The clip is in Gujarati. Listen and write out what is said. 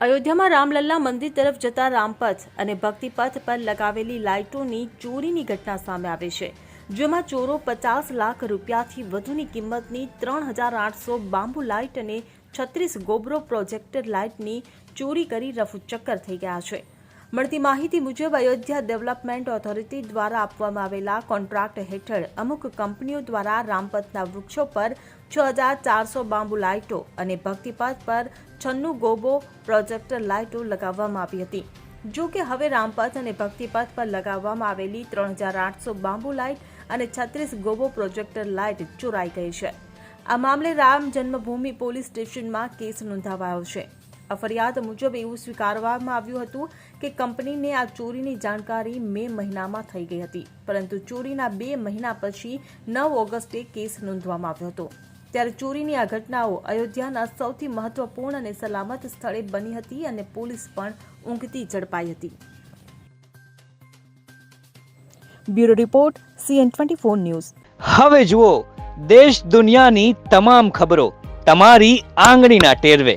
અયોધ્યામાં રામલલ્લા મંદિર તરફ જતા રામપથ અને ભક્તિપથ પર લગાવેલી લાઇટોની ચોરીની ઘટના સામે આવી છે, જેમાં ચોરો પચાસ લાખ રૂપિયાથી વધુની કિંમતની ત્રણ હજાર આઠસો બાંબુ લાઇટ અને છત્રીસ ગોબરો પ્રોજેક્ટર લાઇટની ચોરી કરી રફુચક્કર થઈ ગયા છે. મળતી માહિતી મુજબ અયોધ્યા ડેવલપમેન્ટ ઓથોરિટી દ્વારા આપવામાં આવેલા કોન્ટ્રાક્ટ હેઠળ અમુક કંપનીઓ દ્વારા રામપથના વૃક્ષો પર છ હજાર ચારસો બાંબુ લાઇટો અને ભક્તિપથ પર છન્નું ગોબો પ્રોજેક્ટર લાઇટો લગાવવામાં આવી હતી. જો કે હવે રામપથ અને ભક્તિપથ પર લગાવવામાં આવેલી ત્રણ હજાર આઠસો બાંબુ લાઇટ અને છત્રીસ ગોબો પ્રોજેક્ટર લાઇટ ચોરાઈ ગઈ છે. આ મામલે રામ જન્મભૂમિ પોલીસ સ્ટેશનમાં કેસ નોંધાવાયો છે. આ ફરિયાદ મુજબ એવું સ્વીકારવામાં આવ્યું હતું કે કંપનીને આ ચોરીની જાણકારી મે મહિનામાં થઈ ગઈ હતી. પરંતુ ચોરીના બે મહિના પછી નવ ઓગસ્ટે કેસ નોંધવામાં આવ્યો હતો. ત્યારે ચોરીની આ ઘટનાઓ અયોધ્યાના સૌથી મહત્વપૂર્ણ અને સલામત સ્થળે બની હતી અને પોલીસ પણ ઊંઘતી ઝડપાઈ હતી. Bureau report CN twenty four news. હવે જુઓ દેશ દુનિયાની તમામ ખબરો તમારી આંગળીના ટેરવે.